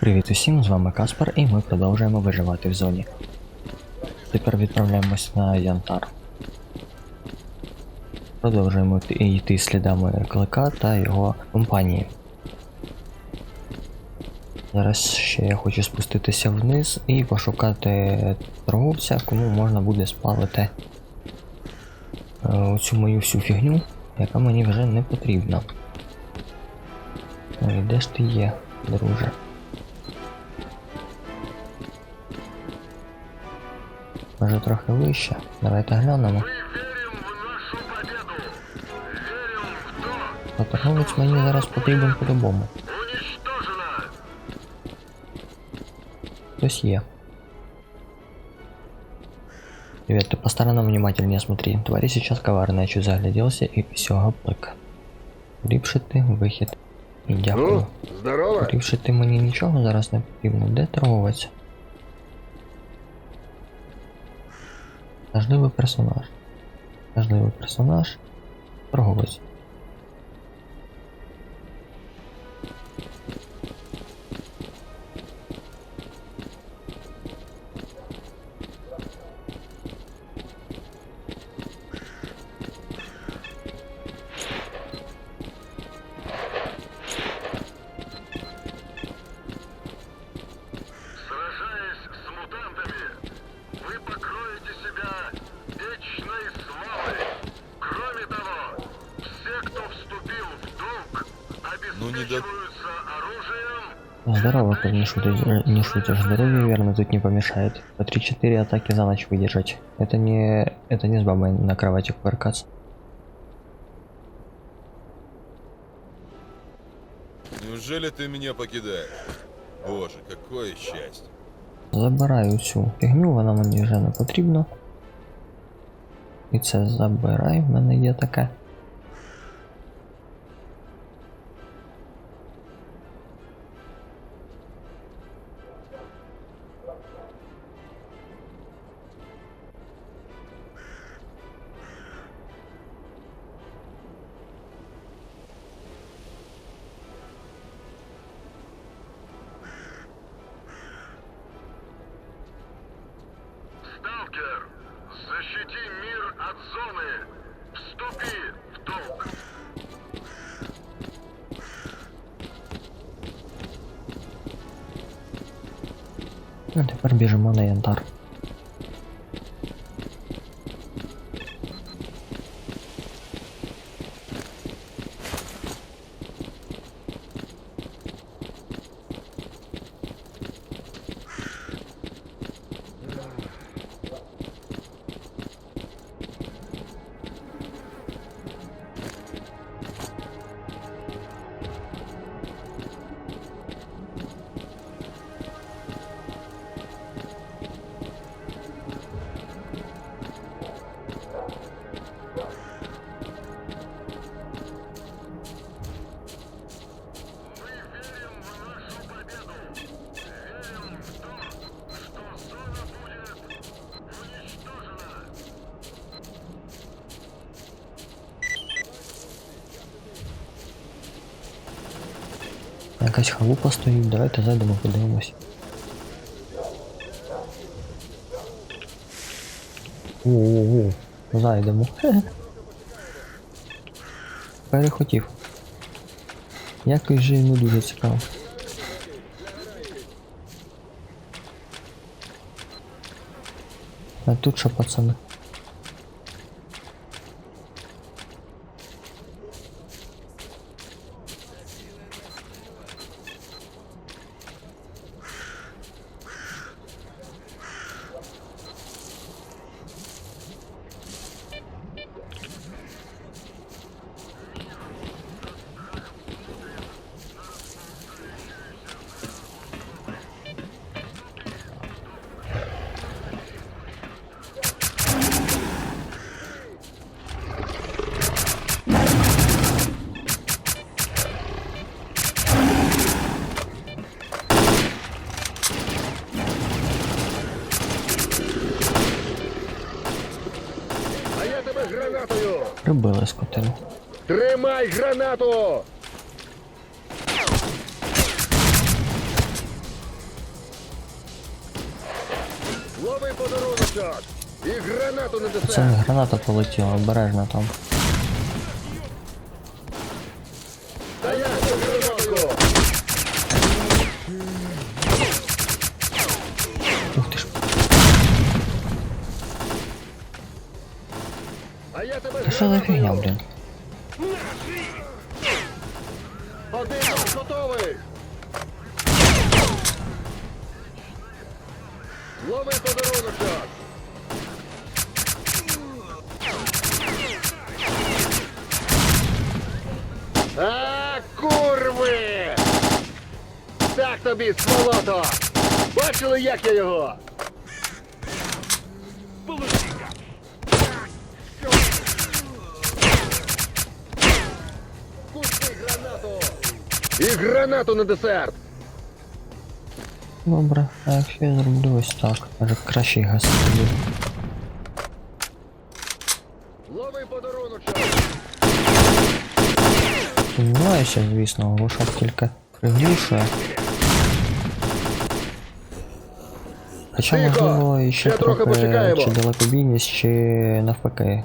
Привіт усім, з вами Каспар, і ми продовжуємо виживати в зоні. Тепер відправляємось на Янтар. Продовжуємо йти- слідами клика та його компанії. Зараз ще я хочу спуститися вниз і пошукати торговця, кому можна буде спалити е, оцю мою всю фігню, яка мені вже не потрібна. Де ж ти є, друже? Може трохи вище. Давайте глянемо. А торговець мені зараз потрібен по-любому. Хтось є. Привет, ты по сторонам внимательнее смотри. Твари сейчас коварные, чуть загляделся и всього плик. Ріпшити, вихід. І дякую. Ну, здорово. Ріпшити мені нічого зараз не потрібно. Де торговець? Важливий персонаж. Важливий персонаж. Торговець. Здорово, тут не шутишь, не шутишь. Здоровье верно тут не помешает. По 3-4 атаки за ночь выдержать. Это не... Это не с бабой на кровати кувыркаться. Неужели ты меня покидаешь? Боже, какое счастье. Забираю цю фігню, вона мені вже не потрібна. І це забирай, в мене є таке. Зоны. Вступи в долг. А тепер біжимо на янтар. Якась халупа стоїть, давайте зайдемо, подивимось. О-о-о, зайдемо. Перехотів. Якось же не дуже цікаво. А тут що, пацани? вбили скотину. Тримай гранату! Лови подарунок! І гранату не достав! Це граната полетіла, обережно там. Фігня, блін? Один готовий. Лови подарунок. Курви! Так тобі, сволото! Бачили, як я його? І гранату на десерт! Добре, а якщо я зроблю ось так, може краще й гасити буде. Лови подарунок! Сумніваюся, звісно, глушак тільки приглушує. Хоча Тихо! можливо і ще Ще трохи трохи почекаємо. чи далекобійність, чи навпаки.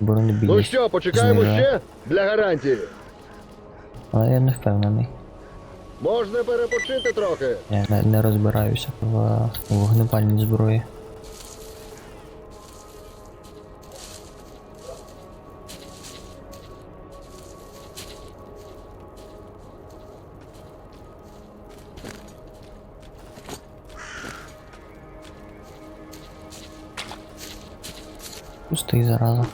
Ну Бронебійність. що, почекаємо знижує. ще для гарантії. Але я не впевнений. Можна перепочити трохи. Я не, не розбираюся в вогнепальній зброї. Пустий зараза.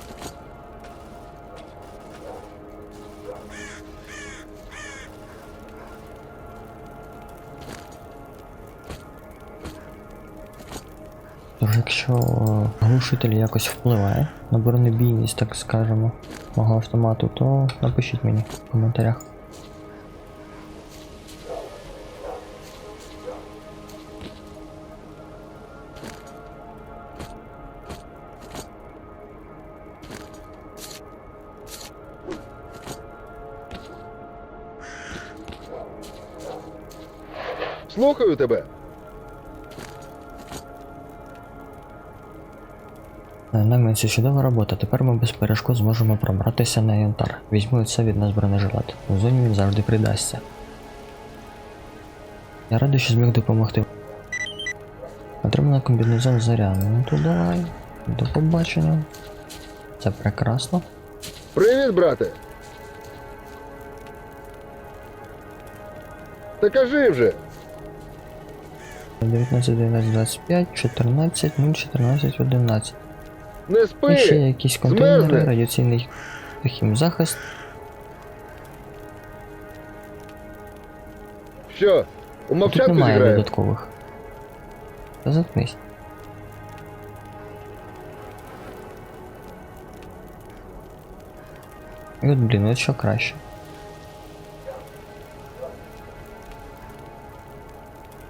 Глушитель якось впливає на бронебійність, так скажемо, мого автомату, то напишіть мені в коментарях. Слухаю тебе. Нами це чудова робота. Тепер ми без перешкод зможемо пробратися на янтар. Візьму це від нас бронежилет. У зоні він завжди придасться. Я радий, що зміг допомогти. Отримано комбінезон заряду. Ну то давай. До побачення. Це прекрасно. Привіт, брате. Та кажи вже. 19, 19, 25, 14, 0, 14, 11. Не І ще спи. якісь контейнери, радіаційний хімзахист. Що? У Тут мовчанку немає зіграє? додаткових. Та заткнись. І от, блін, от що краще.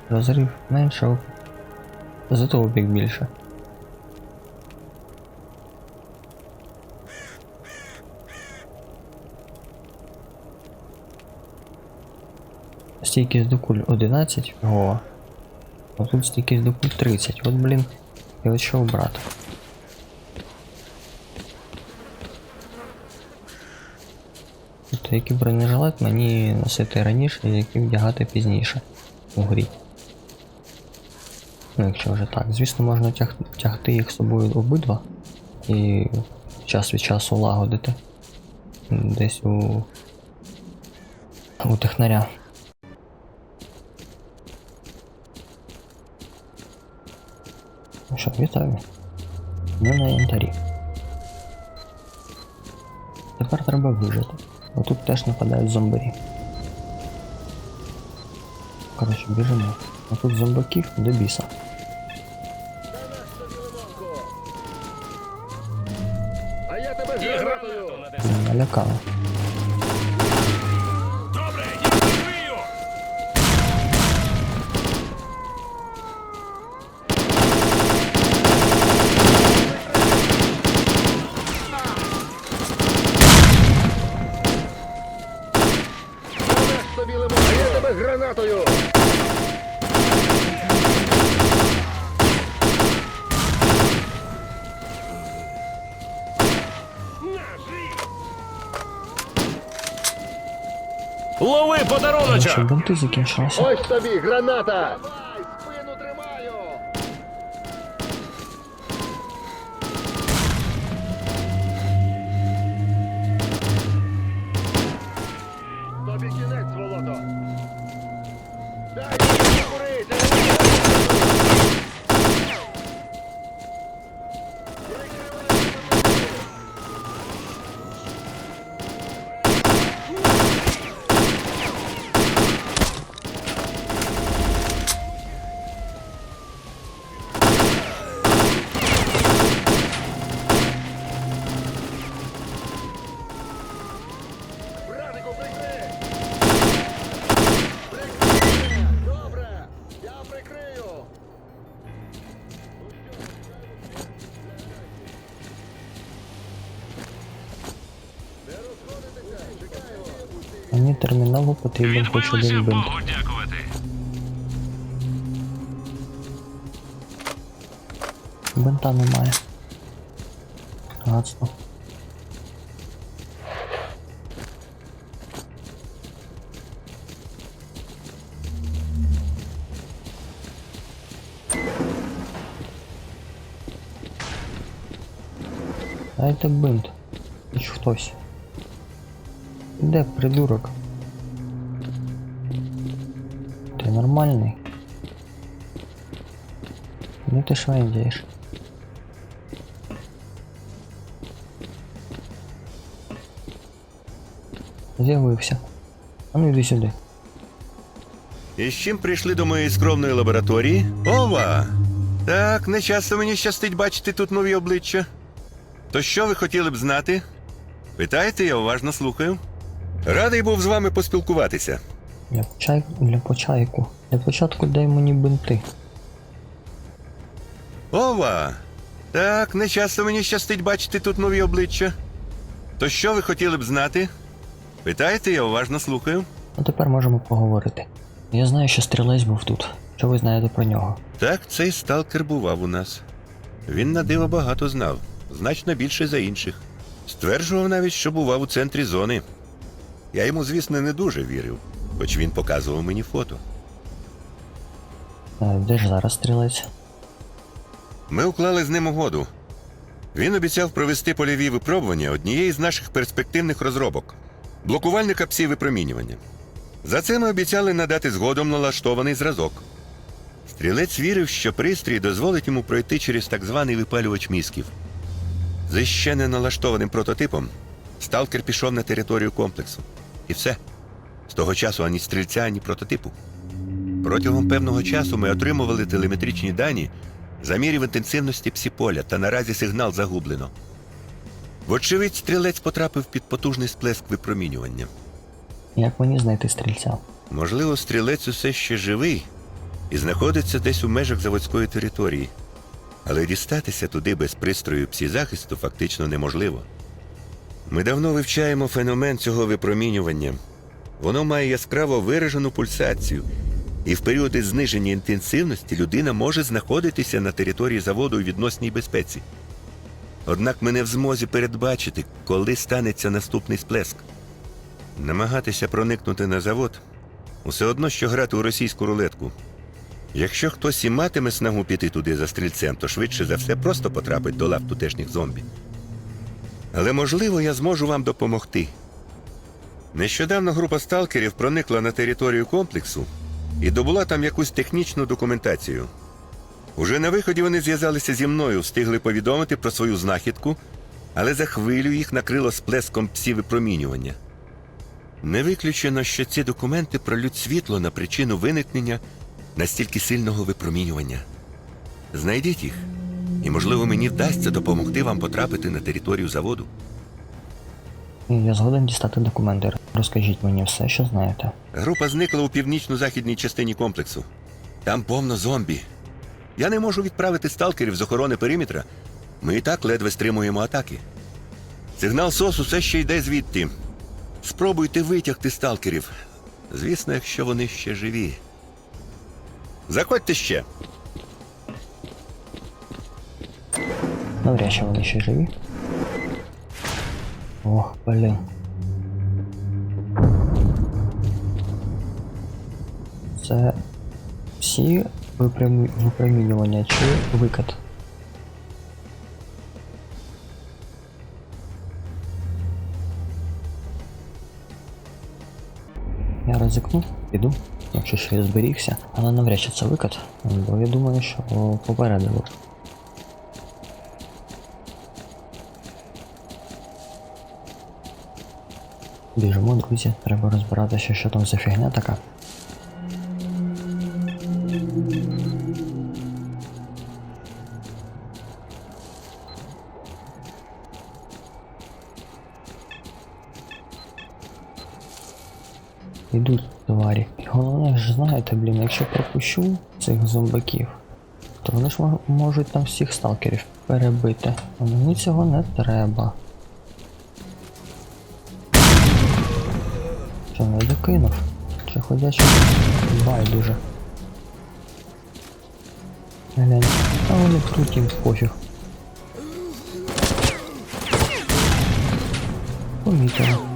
Розрив менше. Зато опік більше. Стійкість до куль 11, о. А тут стійкість до куль 30. От блін, я що обрати. Тобто який бронежилет мені носити раніше, а який вдягати пізніше у грі. Ну, якщо вже так. Звісно, можна тяг... тягти їх з собою обидва і час від часу лагодити. Десь у. у технаря. Що, вітаю. Ми на янтарі. Тепер треба вижити. Бо тут теж нападають зомбарі. Коротше, біжимо. А тут зомбаків до біса. А я тебе гранатою. Блін, Налякало. Добре, я прикрию! Наш собі лимон. А я тебе гранатою. Лови подаруночок! бинти закінчилися. Ось тобі граната! Потрібен хоч один бинт. Бинта немає. Гадство. Дайте бинт. Хоч хтось. Де придурок? Нормальний? Ну ти швендієш. З'явився. А ну йди сюди. І з чим прийшли до моєї скромної лабораторії? Ова! Так, не часто мені щастить бачити тут нові обличчя. То що ви хотіли б знати? Питайте, я уважно слухаю. Радий був з вами поспілкуватися. Для, почай... Для почайку. Для початку дай мені бинти. Ова! Так, не часто мені щастить бачити тут нові обличчя. То що ви хотіли б знати? Питайте, я уважно слухаю. А тепер можемо поговорити. Я знаю, що стрілець був тут. Що ви знаєте про нього? Так, цей сталкер бував у нас. Він на диво багато знав, значно більше за інших. Стверджував навіть, що бував у центрі зони. Я йому, звісно, не дуже вірив, хоч він показував мені фото. Е, Де ж зараз стрілець? Ми уклали з ним угоду. Він обіцяв провести польові випробування однієї з наших перспективних розробок блокувальника псі випромінювання. За це ми обіцяли надати згодом налаштований зразок. Стрілець вірив, що пристрій дозволить йому пройти через так званий випалювач мізків. За ще не налаштованим прототипом сталкер пішов на територію комплексу. І все. З того часу ані стрільця, ані прототипу. Протягом певного часу ми отримували телеметричні дані замірів інтенсивності псіполя, та наразі сигнал загублено. Вочевидь, стрілець потрапив під потужний сплеск випромінювання. Як мені знайти стрільця? Можливо, стрілець усе ще живий і знаходиться десь у межах заводської території. Але дістатися туди без пристрою псі-захисту фактично неможливо. Ми давно вивчаємо феномен цього випромінювання. Воно має яскраво виражену пульсацію, і в періоди зниження інтенсивності людина може знаходитися на території заводу у відносній безпеці. Однак ми не в змозі передбачити, коли станеться наступний сплеск. Намагатися проникнути на завод усе одно, що грати у російську рулетку. Якщо хтось і матиме снагу піти туди за стрільцем, то швидше за все просто потрапить до лав тутешніх зомбі. Але можливо, я зможу вам допомогти. Нещодавно група сталкерів проникла на територію комплексу і добула там якусь технічну документацію. Уже на виході вони зв'язалися зі мною, встигли повідомити про свою знахідку, але за хвилю їх накрило сплеском псі-випромінювання. Не виключено, що ці документи пролють світло на причину виникнення настільки сильного випромінювання. Знайдіть їх, і, можливо, мені вдасться допомогти вам потрапити на територію заводу. Я згоден дістати документи. Розкажіть мені все, що знаєте. Група зникла у північно-західній частині комплексу. Там повно зомбі. Я не можу відправити сталкерів з охорони периметра. Ми і так ледве стримуємо атаки. Сигнал СОС усе ще йде звідти. Спробуйте витягти сталкерів. Звісно, якщо вони ще живі. Заходьте ще. Навряд чи вони ще живі. Ох, блін. Це всі випрямі... випромінювання чи викид? Я ризикну, піду, якщо ще я зберігся, але навряд чи це викид, бо я думаю, що попередили. Біжимо, друзі, треба розбиратися, що там за фігня така. Ідуть тварі. І головне ж знаєте, блін, якщо пропущу цих зомбаків, то вони ж можуть там всіх сталкерів перебити. А мені цього не треба. Що, не докинув? Чи ходячий байдуже. Глянь, а вони тут їм пофіг. Помітили.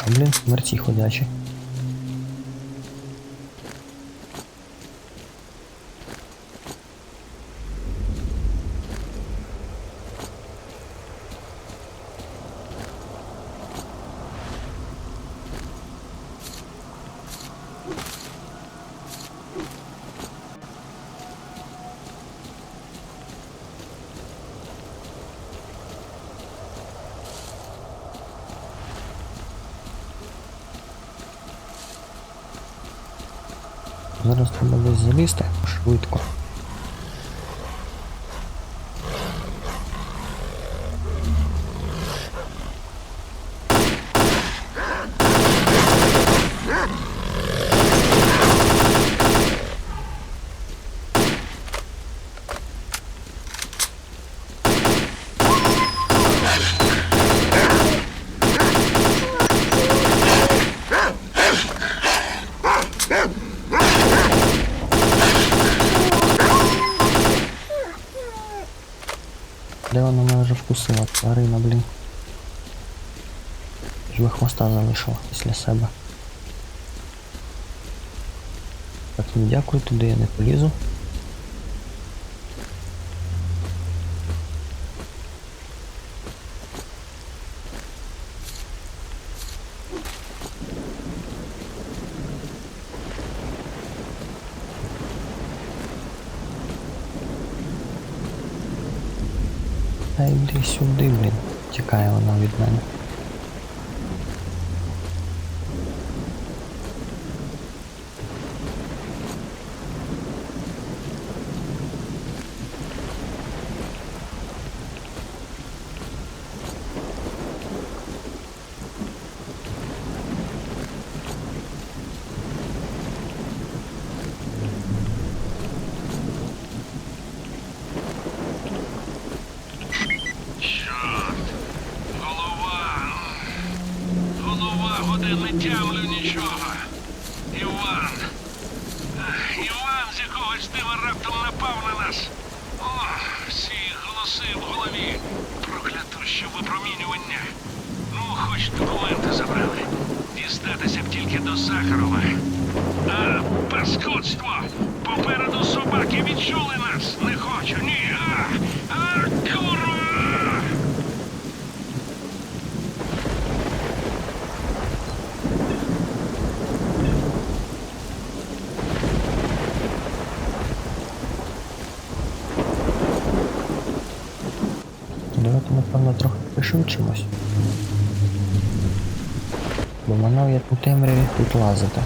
Що, блін, мерці ходячі? Зараз треба десь залізти швидко. Де вона мене тварина, блін. Хіба хвоста залишила після себе. Так, ну дякую, туди я не полізу. Йди сюди, блін. Тікає вона від мене. Чорт! Голова! Голова, годин не тямлю нічого. Іван! Ех, Іван з якогось дива раптом напав на нас. О, всі голоси в голові. Проклятуще випромінювання. Ну, хоч документи забрали. Дістатися б тільки до Сахарова. А, паскудство! Попереду собаки відчули нас. Не хочу, ні. А, а, курва! Давайте, напевно, пришвидшимось. Бо манав я у темряві тут лазити.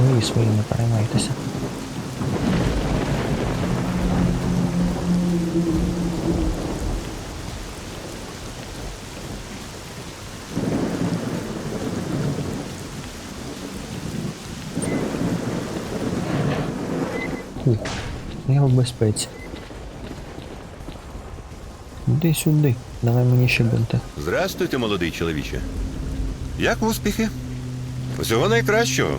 Ви і свої не переймайтеся. Фух, я в безпеці. Іди сюди, давай мені ще бинти. Здрастуйте, молодий чоловіче. Як успіхи? Усього найкращого.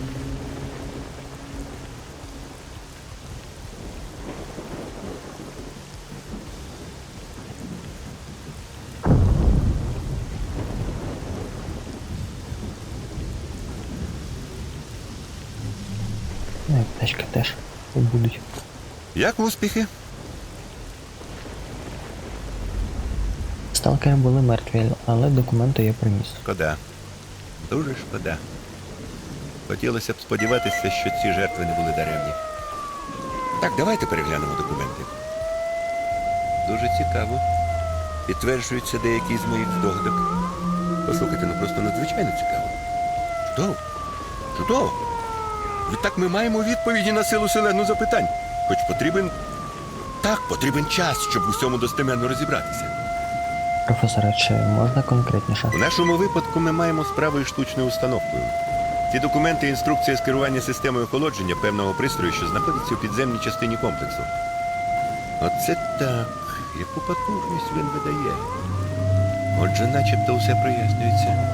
І теж будуть. Як успіхи? Сталкери були мертві, але документи я приніс. Шкода. Дуже шкода. Хотілося б сподіватися, що ці жертви не були даремні. Так, давайте переглянемо документи. Дуже цікаво. Підтверджуються деякі з моїх здогадок. Послухайте, ну просто надзвичайно цікаво. Чудово. Чудово. Відтак ми маємо відповіді на силу селену запитань. Хоч потрібен. Так, потрібен час, щоб в усьому достеменно розібратися. Професоре, чи можна конкретніше? У нашому випадку ми маємо справу із штучною установкою. Ці документи інструкція з керування системою охолодження певного пристрою, що знаходиться у підземній частині комплексу. Оце так. Яку потужність він видає. Отже, начебто все прояснюється.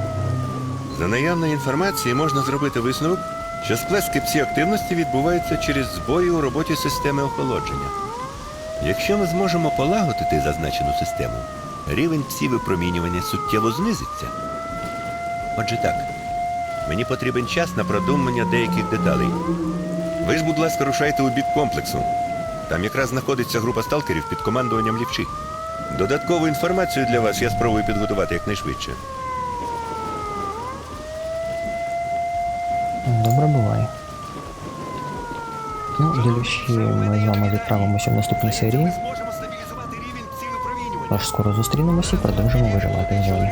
За наявної інформації можна зробити висновок, що сплески псі-активності відбуваються через збої у роботі системи охолодження. Якщо ми зможемо полагодити зазначену систему, рівень псі-випромінювання суттєво знизиться. Отже так, мені потрібен час на продумання деяких деталей. Ви ж, будь ласка, рушайте у бік комплексу. Там якраз знаходиться група сталкерів під командуванням лівчі. Додаткову інформацію для вас я спробую підготувати якнайшвидше. Ну, ми з вами відправимося в наступній серії. Аж скоро зустрінемося і продовжимо виживати в зоні.